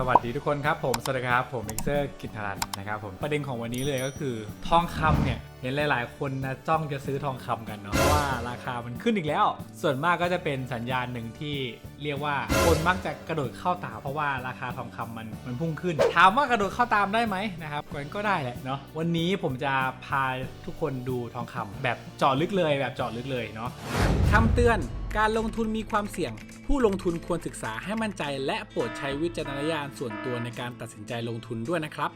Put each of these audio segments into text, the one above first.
สวัสดีทุกคนครับผมสวัสดีครับผมมิกเซอร์กินทรันนะครับผมประเด็นของวันนี้เลยก็คือ ทองคำเนี่ย ห็นหลาย ๆ คนนะจ้องจะซื้อทองคำกันเนาะเพราะว่าราคามันขึ้นอีกแล้ว ส่วนมากก็จะเป็นสัญญาณหนึ่งที่เรียกว่าคนมักจะกระโดดเข้าตามเพราะว่าราคาทองคำมันมันพุ่งขึ้น ถามว่ากระโดดเข้าตามได้ไหมนะครับมันก็ได้แหละเนาะวันนี้ผมจะพาทุกคนดูทองคำแบบเจาะลึกเลยแบบเจาะลึกเลยเนาะคำเตือนการลงทุนมีความเสี่ยง ผู้ลงทุนควรศึกษาให้มั่นใจ และโปรดใช้วิจารณญาณส่วนตัวในการตัดสินใจลงทุนด้วยนะครับ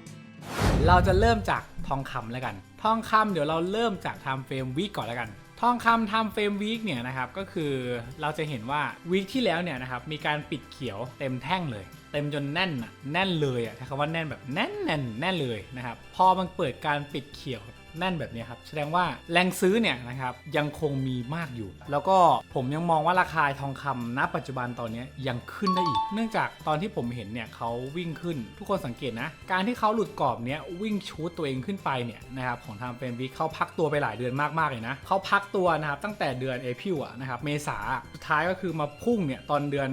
เราจะเริ่มจากทองคำแล้วกัน ทองคำเดี๋ยวเราเริ่มจากทำเฟรมวีกก่อนแล้วกัน ทองคำทำเฟรมวีกเนี่ยนะครับก็คือเราจะเห็นว่าวีคที่แล้วเนี่ยนะครับมีการปิดเขียวเต็มแท่งเลย เต็มจนแน่นอะแน่นเลยอะใช้คำว่าแน่นแบบแน่นแน่นแน่นเลยนะครับพอมันเปิดการปิดเขียว แน่นแบบนี้ครับ แสดงว่าแรงซื้อเนี่ยนะครับยังคงมีมากอยู่ แล้วก็ผมยังมองว่าราคาทองคำณปัจจุบันตอนนี้ยังขึ้นได้อีก เนื่องจากตอนที่ผมเห็นเนี่ยเขาวิ่งขึ้น ทุกคนสังเกตนะ การที่เขาหลุดกรอบเนี้ยวิ่งชูตตัวเองขึ้นไปเนี่ยนะครับของทางเฟรมวิเขาพักตัวไปหลายเดือนมากๆเลยนะเขาพักตัวนะครับตั้งแต่เดือนเอพิวอะนะครับเมษาสุดท้ายก็คือมาพุ่งเนี่ยตอนเดือน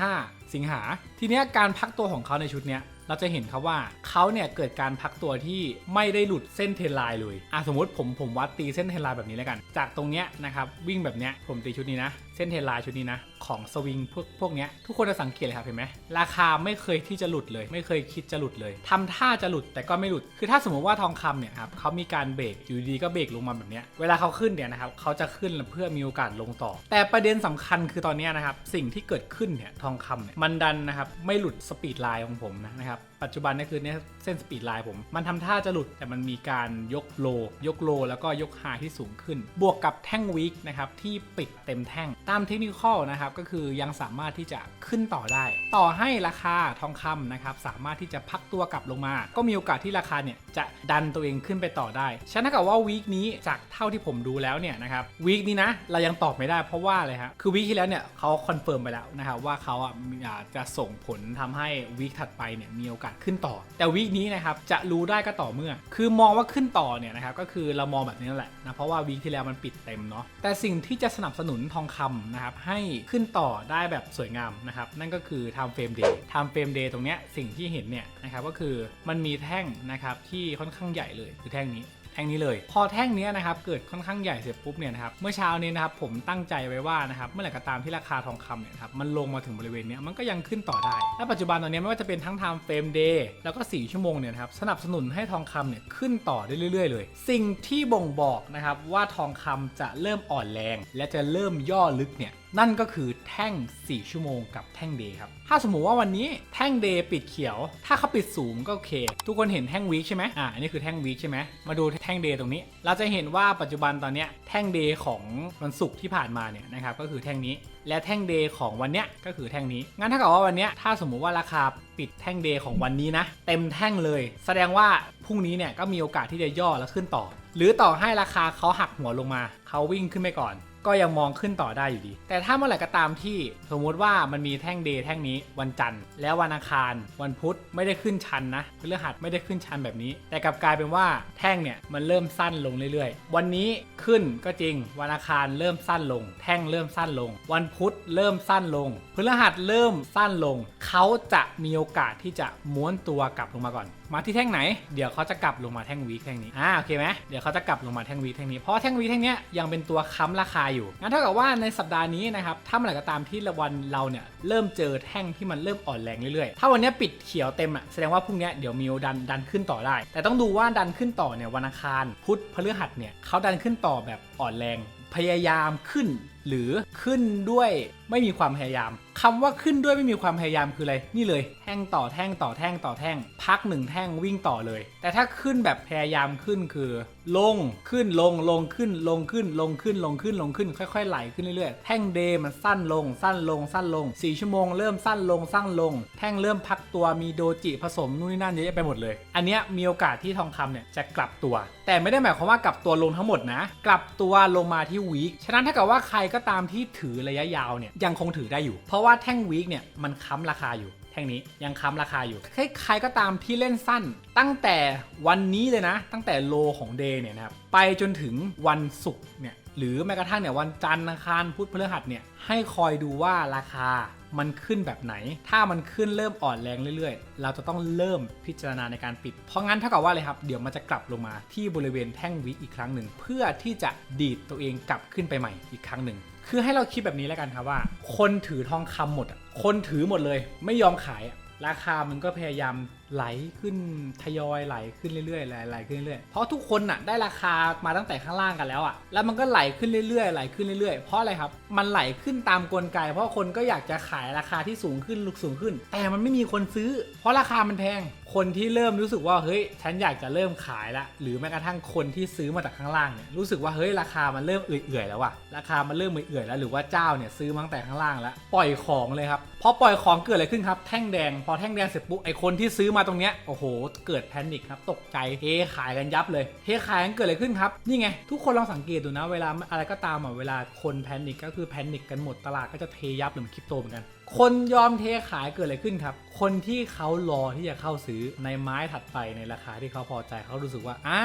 25 สิงหาทีเนี้ยการพักตัวของเขาในชุดเนี้ย เราจะเห็นครับว่าเขาเนี่ยเกิดการพักตัวที่ไม่ได้หลุดเส้นเทนไลน์เลยอะสมมติผมผมวัดตีเส้นเทนไลน์แบบนี้แล้วกัน จากตรงเนี้ยนะครับวิ่งแบบเนี้ยผมตีชุดนี้นะ เส้นเทรนไลชุดนี้นะ ของสวิงพวกพวกเนี้ยทุกคนจะสังเกตเลยครับเห็นไหมราคาไม่เคยที่จะหลุดเลย ไม่เคยคิดจะหลุดเลยทำท่าจะหลุดแต่ก็ไม่หลุด คือถ้าสมมติว่าทองคำเนี่ยครับเขามีการเบรกอยู่ดีก็เบรกลงมาแบบเนี้ยเวลาเขาขึ้นเนี่ยนะครับเขาจะขึ้นเพื่อมีโอกาสลงต่อ แต่ประเด็นสำคัญคือตอนนี้นะครับสิ่งที่เกิดขึ้นเนี่ยทองคำเนี่ยมันดันนะครับไม่หลุดสปีดไลน์ของผมนะนะครับปัจจุบันนี่คือเนี่ยเส้นสปีดไลน์ผม มันทำท่าจะหลุดแต่มันมีการยกโล ยกโล แล้วก็ยกไฮที่สูงขึ้น บวกกับแท่งวีคนะครับที่ปิดเต็มแท่ง ตามเทคนิคอลนะครับก็คือยังสามารถที่จะขึ้นต่อได้ ต่อให้ราคาทองคำนะครับสามารถที่จะพักตัวกลับลงมา ก็มีโอกาสที่ราคาเนี่ยจะดันตัวเองขึ้นไปต่อได้ ฉะนั้นกิดว่าวีคนี้จากเท่าที่ผมดูแล้วเนี่ยนะครับวีคนี้นะเรายังตอบไม่ได้เพราะว่าอะไรฮะคือวีคที่แล้วเนี่ยเขาคอนเฟิร์มไปแล้วนะครับว่าเขาอะมีอาจจะส่งผลทำให้วีคถัดไปเนี่ยมีโอกาสขึ้นต่อ แต่วีคนี้นะครับจะรู้ได้ก็ต่อเมื่อ คือมองว่าขึ้นต่อเนี่ยนะครับก็คือเรามองแบบนี้นั่นแหละนะเพราะว่าวีคที่แล้วมันปิดเต็มเนาะแต่สิ่งที่จะสนับสนุนทองคำนะครับให้ขึ้นต่อได้แบบสวยงามนะครับนั่นก็คือ time frame day time frame day ตรงเนี้ยสิ่งที่เห็นเนี่ยนะครับก็คือมันมีแท่งนะครับที่ค่อนข้างใหญ่เลยคือแท่งนี้ แท่งนี้เลย พอแท่งนี้นะครับเกิดค่อนข้างใหญ่เสร็จปุ๊บเนี่ยนะครับเมื่อเช้านี้นะครับผมตั้งใจไว้ว่านะครับเมื่อไหร่ก็ตามที่ราคาทองคำเนี่ยครับมันลงมาถึงบริเวณนี้มันก็ยังขึ้นต่อได้ และปัจจุบันตอนนี้ไม่ว่าจะเป็นทั้ง time frame day แล้วก็ 4 ชั่วโมงเนี่ยครับสนับสนุนให้ทองคำเนี่ยขึ้นต่อได้เรื่อยๆ เลย สิ่งที่บ่งบอกนะครับว่าทองคำจะเริ่มอ่อนแรง และจะเริ่มย่อลึกเนี่ย นั่นก็คือแท่ง 4 ชั่วโมงกับแท่งเดย์ครับ ถ้าสมมุติว่าวันนี้แท่งเดย์ปิดเขียว ถ้าเขาปิดสูงก็โอเค ทุกคนเห็นแท่งวีคใช่ไหมอ่าอันนี้คือแท่งวีคใช่ไหมมาดูแท่งเดย์ตรงนี้ เราจะเห็นว่าปัจจุบันตอนเนี้ยแท่งเดย์ของวันศุกร์ที่ผ่านมาเนี่ยนะครับก็คือแท่งนี้ และแท่งเดย์ของวันเนี้ยก็คือแท่งนี้ งั้นถ้าเกิดว่าวันเนี้ยถ้าสมมุติว่าราคาปิดแท่งเดย์ของวันนี้นะเต็มแท่งเลย แสดงว่าพรุ่งนี้เนี่ยก็มีโอกาสที่จะย่อแล้วขึ้นต่อ หรือต่อให้ราคาเขาหักหัวลงมาเขาวิ่งขึ้นไปก่อน ก็ยังมองขึ้นต่อได้อยู่ดี แต่ถ้าเมื่อไหร่ก็ตามที่สมมุติว่ามันมีแท่งเดย์แท่งนี้วันจันทร์ แล้ววันอังคาร วันพุธไม่ได้ขึ้นชันนะพฤหัสไม่ได้ขึ้นชันแบบนี้ แต่กลับกลายเป็นว่าแท่งเนี่ยมันเริ่มสั้นลงเรื่อยๆ วันนี้ขึ้นก็จริง วันอังคารเริ่มสั้นลง แท่งเริ่มสั้นลง วันพุธเริ่มสั้นลงพฤหัสเริ่มสั้นลง เขาจะมีโอกาสที่จะม้วนตัวกลับลงมาก่อน มาที่แท่งไหน เดี๋ยวเขาจะกลับลงมาแท่งวีคแท่งนี้ อ่า โอเคไหมเดี๋ยวเขาจะกลับลงมาแท่งวีคแท่งนี้ เพราะแท่งวีคแท่งนี้ยังเป็นตัวค้ำราคาอยู่ งั้นเท่ากับว่าในสัปดาห์นี้นะครับ ถ้าเมื่อไหร่ก็ตามที่วันเราเนี่ยเริ่มเจอแท่งที่มันเริ่มอ่อนแรงเรื่อยๆ ถ้าวันนี้ปิดเขียวเต็มอะ แสดงว่าพรุ่งนี้เดี๋ยวมีโอกาสดันดันขึ้นต่อได้ แต่ต้องดูว่าดันขึ้นต่อเนี่ยวันอังคาร พุธพฤหัสเนี่ยเขาดันขึ้นต่อแบบอ่อนแรง พยายามขึ้น หรือขึ้นด้วยไม่มีความพยายาม คำว่าขึ้นด้วยไม่มีความพยายามคืออะไร นี่เลย แท่งต่อแท่งต่อแท่งต่อแท่ง พักหนึ่งแท่งวิ่งต่อเลย แต่ถ้าขึ้นแบบพยายามขึ้นคือ ลงขึ้นลงลงขึ้นลงขึ้นลงขึ้นลงขึ้นลงขึ้น ค่อยๆไหลขึ้นเรื่อยๆ แท่งเดมันสั้นลงสั้นลงสั้นลง 4 ชั่วโมงเริ่มสั้นลงสั้นลง แท่งเริ่มพักตัวมีโดจิผสมนู่นนี่นั่นเยอะแยะไปหมดเลย อันเนี้ยมีโอกาสที่ทองคำเนี่ยจะกลับตัว แต่ไม่ได้หมายความว่ากลับตัวลงทั้งหมดนะ กลับตัวลงมาที่วีคฉะนั้นถ้าเกิดว่าใครก็ตามที่ถือระยะยาวเนี่ยยังคงถือได้อยู่เพราะว่าแท่งวีคเนี่ยมันค้ำราคาอยู่แท่งนี้ยังค้ำราคาอยู่ใครใครก็ตามที่เล่นสั้น ตั้งแต่วันนี้เลยนะ ตั้งแต่โลของเดย์เนี่ยนะครับไปจนถึงวันศุกร์เนี่ยหรือแม้กระทั่งเนี่ยวันจันทร์อังคารพุธพฤหัสเนี่ยให้คอยดูว่าราคามันขึ้นแบบไหน ถ้ามันขึ้นเริ่มอ่อนแรงเรื่อยๆ เราจะต้องเริ่มพิจารณาในการปิด เพราะงั้นเท่ากับว่าเลยครับ เดี๋ยวมันจะกลับลงมาที่บริเวณแท่งวิอีกครั้งหนึ่ง เพื่อที่จะดีดตัวเองกลับขึ้นไปใหม่อีกครั้งหนึ่ง คือให้เราคิดแบบนี้แล้วกันครับว่า คนถือทองคำหมดคนถือหมดเลย ไม่ยอมขายราคามันก็พยายามไหลขึ้นทยอยไหลขึ้นเรื่อยๆไหลไหลขึ้นเรื่อยๆเพราะทุกคนน่ะได้ราคามาตั้งแต่ข้างล่างกันแล้วอะแล้วมันก็ไหลขึ้นเรื่อยๆไหลขึ้นเรื่อยๆเพราะอะไรครับ มันไหลขึ้นตามกลไก เพราะคนก็อยากจะขายราคาที่สูงขึ้นลุกสูงขึ้น แต่มันไม่มีคนซื้อ เพราะราคามันแพงคนที่เริ่มรู้สึกว่าเฮ้ยฉันอยากจะเริ่มขายละ หรือแม้กระทั่งคนที่ซื้อมาจากข้างล่างเนี่ยรู้สึกว่าเฮ้ยราคามันเริ่มเอื่อยๆแล้วว่ะราคามันเริ่มเอื่อยๆแล้วหรือว่าเจ้าเนี่ยซื้อมาตั้งแต่ข้างล่างแล้วปล่อยของเลยครับพอปล่อยของเกิดอะไรขึ้นครับแท่งแดงพอแท่งแดงเสร็จปุ๊บไอคนที่ซื้อมาตรงเนี้ยโอ้โห เกิดแพนิคครับตกใจเทขายกันยับเลยเทขายกันเกิดอะไรขึ้นครับนี่ไงทุกคนลองสังเกตดูนะเวลาอะไรก็ตามอะเวลาคนแพนิคก็คือแพนิคกันหมดตลาดก็จะเทยับเหมือนคริปโตเหมือนกันคนยอมเทขายเกิดอะไรขึ้นครับ คนที่เขารอที่จะเข้าซื้อในไม้ถัดไปในราคาที่เขาพอใจเขารู้สึกว่าอ่า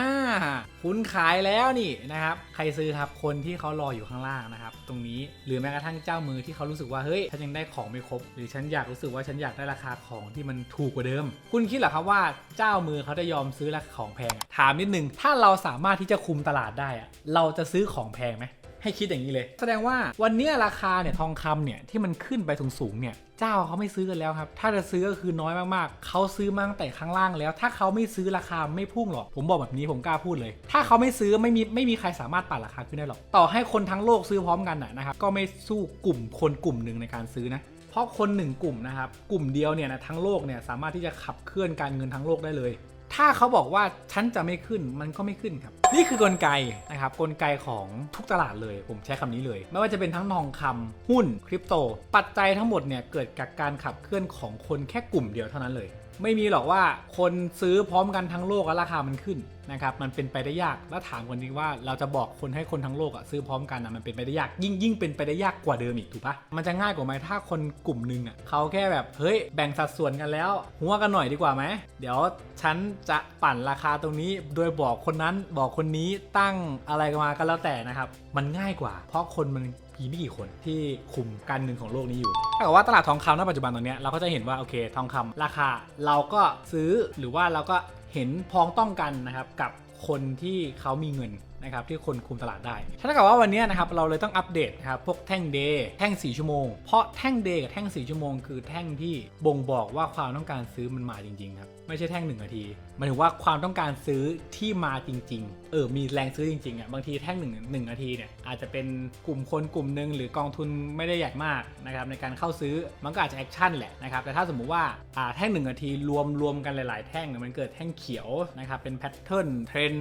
คุณขายแล้วนี่นะครับ ใครซื้อครับคนที่เขารออยู่ข้างล่างนะครับ ตรงนี้หรือแม้กระทั่งเจ้ามือที่เขารู้สึกว่าเฮ้ยฉันยังได้ของไม่ครบ หรือฉันอยากรู้สึกว่าฉันอยากได้ราคาของที่มันถูกกว่าเดิม คุณคิดเหรอครับว่าเจ้ามือเขาจะยอมซื้อราคาของแพงถามนิดนึงถ้าเราสามารถที่จะคุมตลาดได้อะเราจะซื้อของแพงไหม ให้คิดอย่างนี้เลย แสดงว่าวันนี้ราคาเนี่ยทองคำเนี่ยที่มันขึ้นไปสูงๆเนี่ยเจ้าเขาไม่ซื้อกันแล้วครับ ถ้าจะซื้อก็คือน้อยมากๆ เขาซื้อมาตั้งแต่ข้างล่างแล้ว ถ้าเขาไม่ซื้อราคาไม่พุ่งหรอก ผมบอกแบบนี้ผมกล้าพูดเลย ถ้าเขาไม่ซื้อไม่มีไม่มีใครสามารถปั่นราคาขึ้นได้หรอก ต่อให้คนทั้งโลกซื้อพร้อมกันนะนะครับ ก็ไม่สู้กลุ่มคนกลุ่มหนึ่งในการซื้อนะเพราะคนหนึ่งกลุ่มนะครับ กลุ่มเดียวเนี่ยนะทั้งโลกเนี่ยสามารถที่จะขับเคลื่อนการเงินทั้งโลกได้เลย ถ้าเขาบอกว่าฉันจะไม่ขึ้นมันก็ไม่ขึ้นครับ นี่คือกลไกนะครับกลไกของทุกตลาดเลย ผมใช้คำนี้เลย ไม่ว่าจะเป็นทั้งทองคำหุ้นคริปโต ปัจจัยทั้งหมดเนี่ยเกิดจากการขับเคลื่อนของคนแค่กลุ่มเดียวเท่านั้นเลย ไม่มีหรอกว่าคนซื้อพร้อมกันทั้งโลกแล้วราคามันขึ้นนะครับมันเป็นไปได้ยากแล้วถามคนนี้ว่าเราจะบอกคนให้คนทั้งโลกอะซื้อพร้อมกันอะมันเป็นไปได้ยาก ยิ่งยิ่งเป็นไปได้ยากกว่าเดิมอีกถูกปะมันจะง่ายกว่าไหมถ้าคนกลุ่มหนึ่งอะเขาแค่แบบเฮ้ยแบ่งสัดส่วนกันแล้ว หัวกันหน่อยดีกว่าไหมเดี๋ยวฉันจะปั่นราคาตรงนี้ โดยบอกคนนั้นบอกคนนี้ตั้งอะไรกันมาก็แล้วแต่นะครับมันง่ายกว่า เพราะคนมันมีไม่กี่คนที่คุมการเงินของโลกนี้อยู่ถ้าเกิดว่าตลาดทองคำณปัจจุบันตอนเนี้ยเราก็จะเห็นว่าโอเคทองคำราคาเราก็ซื้อหรือว่าเราก็ เห็นพ้องต้องกันนะครับกับคนที่เขามีเงิน นะครับที่คนคุมตลาดได้ถ้าเกิดว่าวันนี้นะครับเราเลยต้องอัปเดตนะครับพวกแท่งเดย์แท่ง 4 ชั่วโมง เพราะแท่งเดย์กับแท่ง 4 ชั่วโมง คือแท่งที่บ่งบอกว่าความต้องการซื้อมันมาจริงๆครับไม่ใช่แท่ง 1 นาทีหมายถึงว่าความต้องการซื้อที่มาจริง ๆ เออมีแรงซื้อจริงๆอะบางทีแท่งหนึ่งหนึ่งนาทีเนี่ยอาจจะเป็นกลุ่มคนกลุ่มหนึ่งหรือกองทุนไม่ได้ใหญ่มากนะครับในการเข้าซื้อมันก็อาจจะแอคชั่นแหละนะครับแต่ถ้าสมมุติว่าอ่าแท่งหนึ่งนาทีรวมรวมกันหลาย ๆ แท่งมันเกิดแท่งเขียวนะครับเป็นแพทเทิร์นเทรน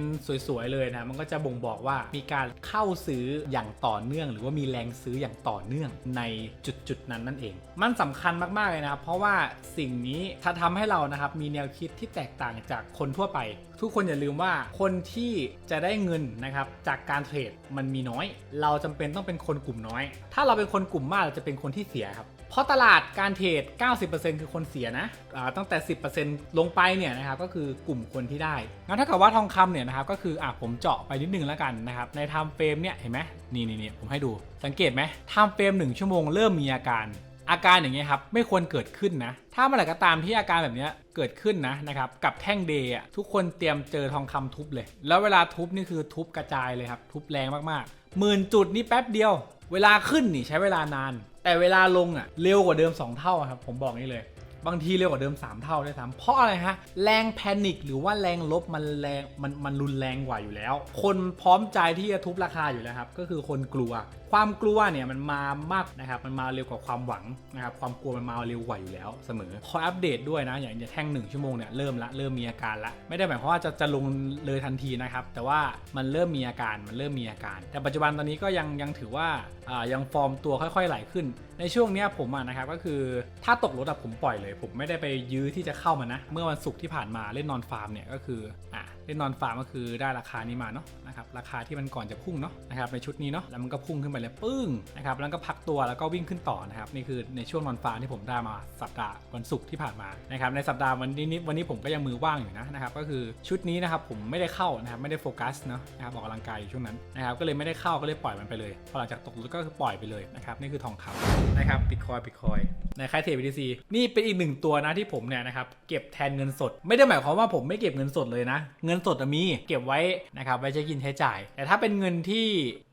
สวยๆเลยนะมันก็จะบ่งบอกว่ามีการเข้าซื้ออย่างต่อเนื่อง หรือว่ามีแรงซื้ออย่างต่อเนื่องในจุดจุดนั้นนั่นเอง มันสำคัญมากๆเลยนะครับเพราะว่าสิ่งนี้ถ้าทำให้เรานะครับมีแนวคิดที่แตกต่างจากคนทั่วไป ทุกคนอย่าลืมว่าคนที่จะได้เงินนะครับจากการเทรดมันมีน้อย เราจำเป็นต้องเป็นคนกลุ่มน้อย ถ้าเราเป็นคนกลุ่มมากเราจะเป็นคนที่เสียครับเพราะตลาดการเทรด 90%คือคนเสียนะตั้งแต่ 10%ลงไปเนี่ยนะครับก็คือกลุ่มคนที่ได้งั้นถ้าเกิดว่าทองคำเนี่ยนะครับก็คืออะผมเจาะไปนิดนึงแล้วกันนะครับในไทม์เฟรมเนี่ยเห็นไหมนี่นี่นี่ผมให้ดูสังเกตไหมไทม์เฟรม1ชั่วโมงเริ่มมีอาการ อาการอย่างเงี้ยครับไม่ควรเกิดขึ้นนะ ถ้าเมื่อไหร่ก็ตามที่อาการแบบเนี้ยเกิดขึ้นนะนะครับกับแท่งเดย์อะทุกคนเตรียมเจอทองคำทุบเลย แล้วเวลาทุบนี่คือทุบกระจายเลยครับทุบแรงมากๆหมื่นจุดนี่แป๊บเดียว เวลาขึ้นนี่ใช้เวลานาน แต่เวลาลงอะเร็วกว่าเดิม 2 เท่าครับผมบอกนี่เลยบางทีเร็วกว่าเดิม 3 เท่าด้วยซ้ำเพราะอะไรฮะ แรงแพนิคหรือว่าแรงลบมันแรงมันมันรุนแรงกว่าอยู่แล้ว คนพร้อมใจที่จะทุบราคาอยู่แล้วครับ ก็คือคนกลัว ความกลัวเนี่ยมันมามากนะครับมันมาเร็วกว่าความหวังนะครับความกลัวมันมาเร็วกว่าอยู่แล้วเสมอคอยอัปเดตด้วยนะอย่างแท่งหนึ่งชั่วโมงเนี่ยเริ่มละเริ่มมีอาการละไม่ได้หมายความว่าจะจะลงเลยทันทีนะครับแต่ว่ามันเริ่มมีอาการมันเริ่มมีอาการ แต่ปัจจุบันตอนนี้ก็ยังยังถือว่าอ่ายังฟอร์มตัวค่อยๆไหลขึ้น ในช่วงเนี้ยผมอะนะครับก็คือถ้าตกรถอะผมปล่อยเลย ผมไม่ได้ไปยื้อที่จะเข้ามานะเมื่อวันศุกร์ที่ผ่านมาเล่นนอนฟาร์มเนี่ยก็คืออะเล่นนอนฟาร์มก็คือได้ราคานี้มาเนาะนะครับราคาที่มันก่อนจะพุ่งเนาะนะครับในชุดนี้เนาะแล้วมันก็พุ่งขึ้นไปเลยปึ้งนะครับแล้วก็พักตัวแล้วก็วิ่งขึ้นต่อนะครับนี่คือในช่วงนอนฟาที่ผมได้มาสัปดาห์วันศุกร์ที่ผ่านมานะครับในสัปดาห์วันนี้วันนี้ผมก็ยังมือว่างอยู่นะนะครับก็คือชุดนี้นะครับผมไม่ได้เข้านะครับไม่ได้โฟกัสเนาะนะครับออกกำลังกายอยู่ช่วงนั้นนะครับก็เลยไม่ได้เข้าก็เลยปล่อยมันไปเลยพอหลังจากตกรถก็คือปล่อยไปเลยนะครับนี่คือทองคำนะครับบิตคอยบิตคอย ในค่ายเทรด BTC นี่เป็นอีกหนึ่งตัวนะที่ผมเนี่ยนะครับเก็บแทนเงินสด ไม่ได้หมายความว่าผมไม่เก็บเงินสดเลยนะ เงินสดมีเก็บไว้นะครับไว้ใช้กินใช้จ่าย แต่ถ้าเป็นเงินที่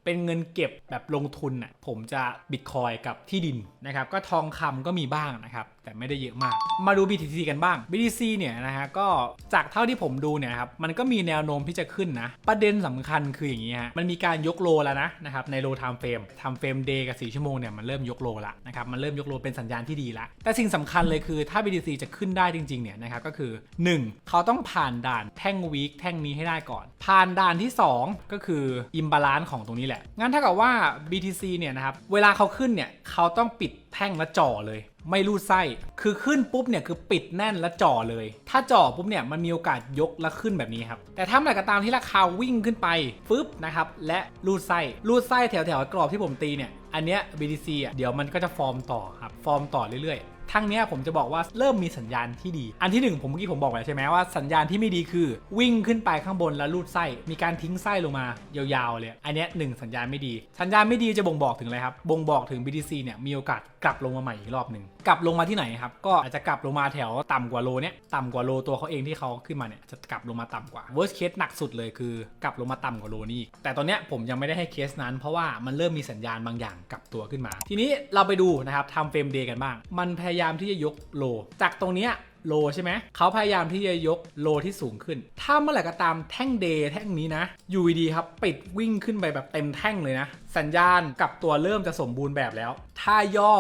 เป็นเงินเก็บแบบลงทุนน่ะผมจะบิตคอยกับที่ดินนะครับก็ทองคำก็มีบ้างนะครับ แต่ไม่ได้เยอะมาก มาดู BTC กันบ้าง BTC เนี่ยนะฮะก็จากเท่าที่ผมดูเนี่ยครับมันก็มีแนวโน้มที่จะขึ้นนะ ประเด็นสำคัญคืออย่างนี้ฮะมันมีการยกโลแล้วนะนะครับในโลไทม์เฟรมไทม์เฟรมเดย์กับ4ชั่วโมงเนี่ยมันเริ่มยกโลละนะครับมันเริ่มยกโลเป็นสัญญาณที่ดีละแต่สิ่งสำคัญเลยคือถ้า BTC จะขึ้นได้จริงๆเนี่ยนะครับก็คือ 1 เขาต้องผ่านด่านแท่งวีคแท่งนี้ให้ได้ก่อน ผ่านด่านที่ 2 ก็คืออิมบาลานซ์ของตรงนี้แหละงั้นถ้ากับว่า BTC เนี่ยนะครับเวลาเขาขึ้นเนี่ยเขาต้องปิดแท่งและจ่อเลยไม่รูดไส้ คือขึ้นปุ๊บเนี่ยคือปิดแน่นและจ่อเลย ถ้าจ่อปุ๊บเนี่ยมันมีโอกาสยกและขึ้นแบบนี้ครับ แต่ถ้าเมื่อไหร่ก็ตามที่ราคาวิ่งขึ้นไปฟึบนะครับ และรูดไส้ รูดไส้แถวแถวๆกรอบที่ผมตีเนี่ย อันเนี้ย BTC อะ เดี๋ยวมันก็จะฟอร์มต่อครับ ฟอร์มต่อเรื่อยๆ ทั้งนี้ผมจะบอกว่าเริ่มมีสัญญาณที่ดี อันที่หนึ่งผมเมื่อกี้ผมบอกไปแล้วใช่ไหมว่าสัญญาณที่ไม่ดีคือ วิ่งขึ้นไปข้างบนแล้วรูดไส้ มีการทิ้งไส้ลงมายาวๆเลย อันนี้หนึ่งสัญญาณไม่ดี สัญญาณไม่ดีจะบ่งบอกถึงอะไรครับ บ่งบอกถึง BTC เนี่ยมีโอกาสกลับลงมาใหม่อีกรอบหนึ่งกลับลงมาที่ไหนครับ ก็อาจจะกลับลงมาแถวต่ำกว่าโลเนี้ยต่ำกว่าโลตัวเขาเองที่เขาขึ้นมาเนี่ยจะกลับลงมาต่ำกว่า worst case หนักสุดเลยคือกลับลงมาต่ำกว่าโลนี้อีกแต่ตอนเนี้ยผมยังไม่ได้ให้เคสนั้น เพราะว่ามันเริ่มมีสัญญาณบางอย่างกลับตัวขึ้นมา ทีนี้เราไปดูนะครับทำเฟรมเดย์กันบ้างมันพยายามที่จะยกโล จากตรงเนี้ยโลใช่ไหม เขาพยายามที่จะยกโลที่สูงขึ้น ถ้าเมื่อไหร่ก็ตามแท่งเดแท่งนี้นะ อยู่ดีครับปิดวิ่งขึ้นไปแบบเต็มแท่งเลยนะสัญญาณกับตัวเริ่มจะสมบูรณ์แบบแล้ว ถ้าย่อ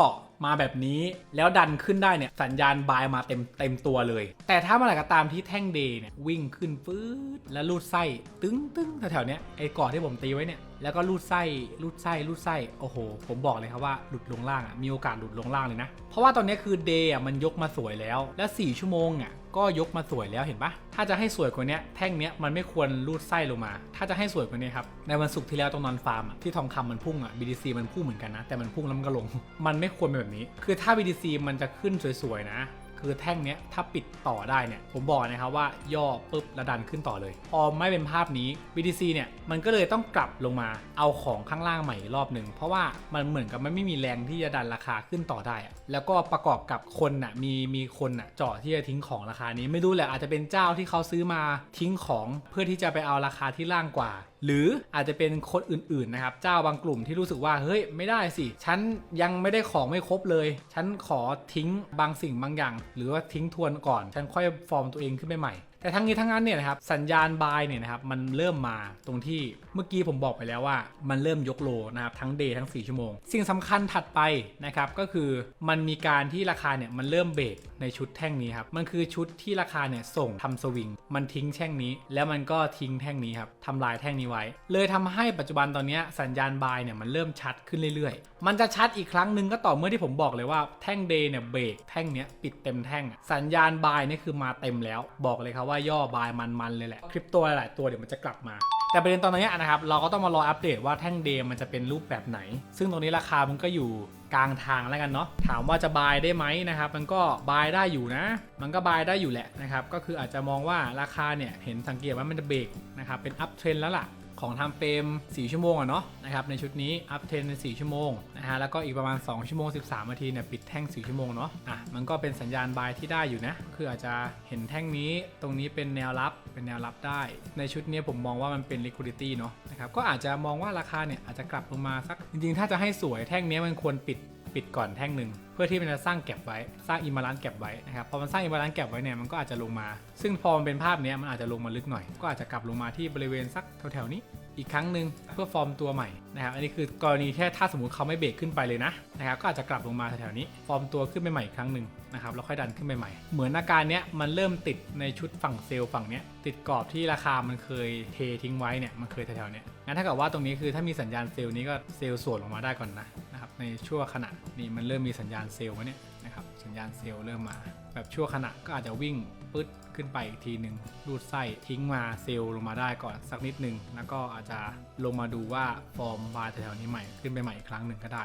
มาแบบนี้แล้วดันขึ้นได้เนี่ยสัญญาณบายมาเต็มเต็มตัวเลย แต่ถ้าเมื่อไหร่ก็ตามที่แท่งเดย์เนี่ยวิ่งขึ้นฟืดแล้วลูดไส้ตึ้งตึ้งแถวๆเนี้ยไอ้กอดที่ผมตีไว้เนี่ยแล้วก็ลูดไส้ลูดไส้ลูดไส้โอ้โห ผมบอกเลยครับว่าหลุดลงล่างอะมีโอกาสหลุดลงล่างเลยนะ เพราะว่าตอนนี้คือเดย์อะมันยกมาสวยแล้ว และ 4 ชั่วโมงอะก็ยกมาสวยแล้วเห็นปะถ้าจะให้สวยกว่านี้แท่งเนี้ยมันไม่ควรลูดไส้ลงมา ถ้าจะให้สวยกว่านี้ครับ ในวันศุกร์ที่แล้วตรงนอนฟาร์มอะที่ทองคำมันพุ่งอะ BTC มันพุ่งเหมือนกันนะ แต่มันพุ่งแล้วมันก็ลง มันไม่ควรเป็นแบบนี้ คือถ้า BTC มันจะขึ้นสวยๆนะคือแท่งเนี้ยถ้าปิดต่อได้เนี่ยผมบอกนะครับว่าย่อปุ๊บแล้วดันขึ้นต่อเลยพอไม่เป็นภาพนี้ BTC เนี่ยมันก็เลยต้องกลับลงมาเอาของข้างล่างใหม่อีกรอบหนึ่งเพราะว่ามันเหมือนกับมันไม่มีแรงที่จะดันราคาขึ้นต่อได้อะ แล้วก็ประกอบกับคนน่ะมีมีคนน่ะเจาะที่จะทิ้งของราคานี้ไม่รู้แหละอาจจะเป็นเจ้าที่เขาซื้อมาทิ้งของเพื่อที่จะไปเอาราคาที่ล่างกว่า หรืออาจจะเป็นคนอื่นๆนะครับเจ้าบางกลุ่มที่รู้สึกว่าเฮ้ยไม่ได้สิ ฉันยังไม่ได้ของไม่ครบเลย ฉันขอทิ้งบางสิ่งบางอย่าง หรือว่าทิ้งทวนก่อน ฉันค่อยฟอร์มตัวเองขึ้นไปใหม่ แต่ทั้งนี้ทั้งนั้นเนี่ยนะครับสัญญาณบายเนี่ยนะครับมันเริ่มมาตรงที่เมื่อกี้ผมบอกไปแล้วว่า มันเริ่มยกโลนะครับทั้งเดย์ทั้ง 4 ชั่วโมง สิ่งสำคัญถัดไปนะครับก็คือมันมีการที่ราคาเนี่ยมันเริ่มเบรกในชุดแท่งนี้ครับมันคือชุดที่ราคาเนี่ยส่งทำสวิงมันทิ้งแท่งนี้ แล้วมันก็ทิ้งแท่งนี้ครับทำลายแท่งนี้ไว้ เลยทำให้ปัจจุบันตอนนี้สัญญาณบายเนี่ยมันเริ่มชัดขึ้นเรื่อยๆมันจะชัดอีกครั้งหนึ่งก็ต่อเมื่อที่ผมบอกเลยว่าแท่งเดย์เนี่ยเบรกแท่งเนี้ยปิดเต็มแท่งสัญญาณบายนี่คือมาเต็มแล้ว บอกเลยครับว่าย่อบายมันๆเลยแหละคริปโตหลายตัวเดี๋ยวมันจะกลับมาแต่ประเด็นตอนนี้นะครับเราก็ต้องมารออัปเดตว่าแท่งเดย์มันจะเป็นรูปแบบไหน ซึ่งตรงนี้ราคามันก็อยู่กลางทางแล้วกันเนาะถามว่าจะบายได้ไหมนะครับมันก็บายได้อยู่นะ มันก็บายได้อยู่แหละนะครับก็คืออาจจะมองว่าราคาเนี่ยเห็นสังเกตว่ามันจะเบรกนะครับเป็นอัพเทรนแล้วล่ะ ของทำเฟรม4 ชั่วโมงอะเนาะนะครับในชุดนี้อัพเทนใน4ชั่วโมงนะฮะแล้วก็อีกประมาณ 2 ชั่วโมง 13นาทีเนี่ยปิดแท่ง 4 ชั่วโมงเนาะอะมันก็เป็นสัญญาณบายที่ได้อยู่นะคืออาจจะเห็นแท่งนี้ตรงนี้เป็นแนวรับเป็นแนวรับได้ ในชุดนี้ผมมองว่ามันเป็น liquidity เนาะนะครับก็อาจจะมองว่าราคาเนี่ยอาจจะกลับลงมาสักจริงๆ ถ้าจะให้สวยแท่งนี้มันควรปิด ปิดก่อนแท่งหนึ่งเพื่อที่มันจะสร้างแก็บไว้ สร้างอิมบาลานซ์แก็บไว้นะครับพอมันสร้างอิมบาลานซ์แก็บไว้เนี่ยมันก็อาจจะลงมา ซึ่งพอมันเป็นภาพนี้มันอาจจะลงมาลึกหน่อย ก็อาจจะกลับลงมาที่บริเวณสักแถวๆนี้อีกครั้งหนึ่งเพื่อฟอร์มตัวใหม่นะครับอันนี้คือกรณีแค่ถ้าสมมติเขาไม่เบรกขึ้นไปเลยนะนะครับก็อาจจะกลับลงมาแถวๆนี้ ฟอร์มตัวขึ้นไปใหม่อีกครั้งหนึ่งนะครับแล้วค่อยดันขึ้นไปใหม่ เหมือนอาการเนี้ยมันเริ่มติดในชุดฝั่งเซลล์ฝั่งเนี้ยติดกรอบที่ราคามันเคยเททิ้งไว้เนี่ยมันเคยแถวๆเนี้ยงั้นถ้าเกิดว่าตรงนี้คือถ้ามีสัญญาณเซลล์นี้ก็เซลล์ส่วนลงมาได้ก่อนนะนะครับ ในชั่วขณะนี่มันเริ่มมีสัญญาณเซลล์วะเนี่ยนะครับสัญญาณเซลล์เริ่มมา แบบชั่วขณะก็อาจจะวิ่งปึ๊ดขึ้นไปอีกทีหนึ่งรูดไส้ทิ้งมาเซลล์ลงมาได้ก่อนสักนิดหนึ่งแล้วก็อาจจะลงมาดูว่าฟอร์มบาร์แถวนี้ใหม่ขึ้นไปใหม่อีกครั้งหนึ่งก็ได้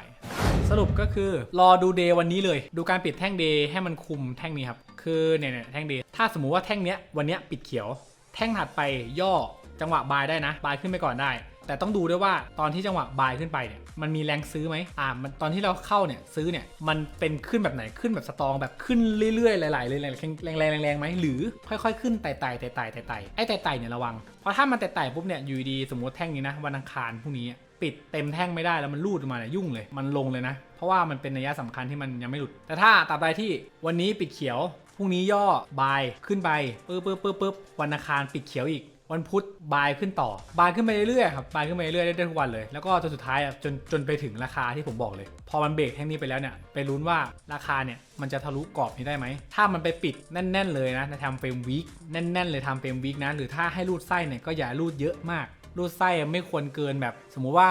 สรุปก็คือรอดูเดย์วันนี้เลย ดูการปิดแท่งเดย์ให้มันคุมแท่งนี้ครับคือเนี่ยเนี่ยแท่งเดย์ถ้าสมมุติว่าแท่งเนี้ยวันเนี้ยปิดเขียว แท่งถัดไปย่อจังหวะบายได้นะบายขึ้นไปก่อนได้ แต่ต้องดูด้วยว่าตอนที่จังหวะบายขึ้นไปเนี่ยมันมีแรงซื้อไหมอ่ามันตอนที่เราเข้าเนี่ยซื้อเนี่ยมันเป็นขึ้นแบบไหนขึ้นแบบสตองแบบขึ้นเรื่อยๆหลายๆเลยแรงแรงแรงๆไหมหรือค่อยๆ ขึ้นไต่ๆไต่ๆไต่ๆไต่ไอ้ไต่ๆเนี่ยระวังเพราะถ้ามันไต่ๆปุ๊บเนี่ยอยู่ดีสมมติแท่งนี้นะวันอังคารพรุ่งนี้ปิดเต็มแท่งไม่ได้แล้วมันรูดออกมาเนี่ยยุ่งเลย มันลงเลยนะ เพราะว่ามันเป็นนัยสำคัญที่มันยังไม่หลุด แต่ถ้าตราบใดที่วันนี้ปิดเขียวพรุ่งนี้ย่อบายขึ้นไปปึ๊บปึ๊บปึ๊บปึ๊บวันอังคารปิดเขียวอีก วันพุธบายขึ้นต่อบายขึ้นไปเรื่อยๆครับบายขึ้นไปเรื่อยๆได้ทุกวันเลย แล้วก็จนสุดท้ายอะจนจนไปถึงราคาที่ผมบอกเลย พอมันเบรกแท่งนี้ไปแล้วเนี่ยไปลุ้นว่าราคาเนี่ยมันจะทะลุกรอบนี้ได้ไหม ถ้ามันไปปิดแน่น ๆ เลยนะในทำเฟรมวีคแน่น ๆ เลยทำเฟรมวีคนะหรือถ้าให้รูดไส้เนี่ยก็อย่ารูดเยอะมากรูดไส้ไม่ควรเกินแบบ สมมุติว่า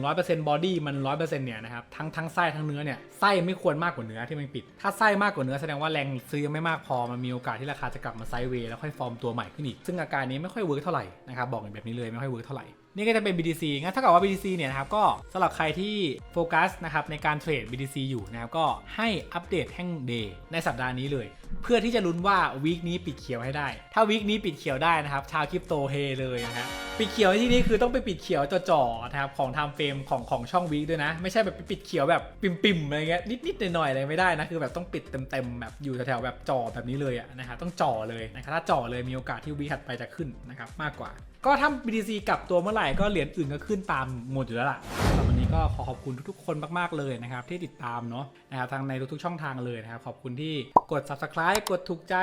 100%บอดี้มัน 100%เนี่ยนะครับทั้งทั้งไส้ทั้งเนื้อเนี่ย ส้ไม่ควรมากกว่าเนื้อที่มันปิด ถ้าไส้มากกว่าเนื้อแสดงว่าแรงซื้อยังไม่มากพอมันมีโอกาสที่ราคาจะกลับมาไซด์เวย์แล้วค่อยฟอร์มตัวใหม่ขึ้นอีก ซึ่งอาการนี้ไม่ค่อยเวิร์กเท่าไหร่นะครับบอกแบบนี้เลยไม่ค่อยเวิร์กเท่าไหร่นี่ก็จะเป็น BTC งั้นถ้าเกิดว่า BTC เนี่ยนะครับก็สำหรับใครที่โฟกัสนะครับในการเทรด BTC อยู่นะครับก็ให้อัปเดตแท่ง Day ในสัปดาห์นี้เลย เพื่อที่จะลุ้นว่าวีคนี้ปิดเขียวให้ได้ ถ้าวีคนี้ปิดเขียวได้นะครับชาวคริปโตเฮเลยนะฮะปิดเขียวที่นี้คือต้องไปปิดเขียวจ่อๆนะครับของไทม์เฟรมของของช่องวีคด้วยนะ ไม่ใช่แบบไปปิดเขียวแบบปิ่มๆอะไรเงี้ยนิดๆหน่อยๆอะไรไม่ได้นะคือแบบต้องปิดเต็มๆแบบอยู่แถวๆแบบจ่อแบบนี้เลยอะนะฮะต้องจ่อเลยนะครับถ้าจ่อเลยมีโอกาสที่วีคถัดไปจะขึ้นนะครับมากกว่า ก็ถ้า BTC กลับตัวเมื่อไหร่ก็เหรียญอื่นก็ขึ้นตามหมดอยู่แล้วล่ะสำหรับวันนี้ก็ขอขอบคุณทุกๆคนมากๆเลยนะครับ ที่ติดตามเนาะนะครับทางในทุกๆช่องทางเลยนะครับ ขอบคุณที่กด subscribe กดถูกใจ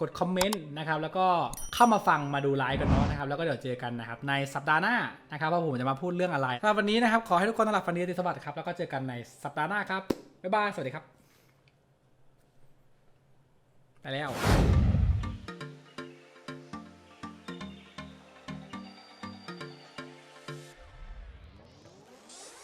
กดคอมเมนต์นะครับ แล้วก็เข้ามาฟังมาดูไลฟ์กันเนาะนะครับ แล้วก็เดี๋ยวเจอกันนะครับในสัปดาห์หน้านะครับว่าผมจะมาพูดเรื่องอะไรสำหรับวันนี้นะครับขอให้ทุกคนตลอดฟันดีติสวัสดิ์ครับแล้วก็เจอกันในสัปดาห์หน้าครับบ๊ายบายสวัสดีครับไปแล้ว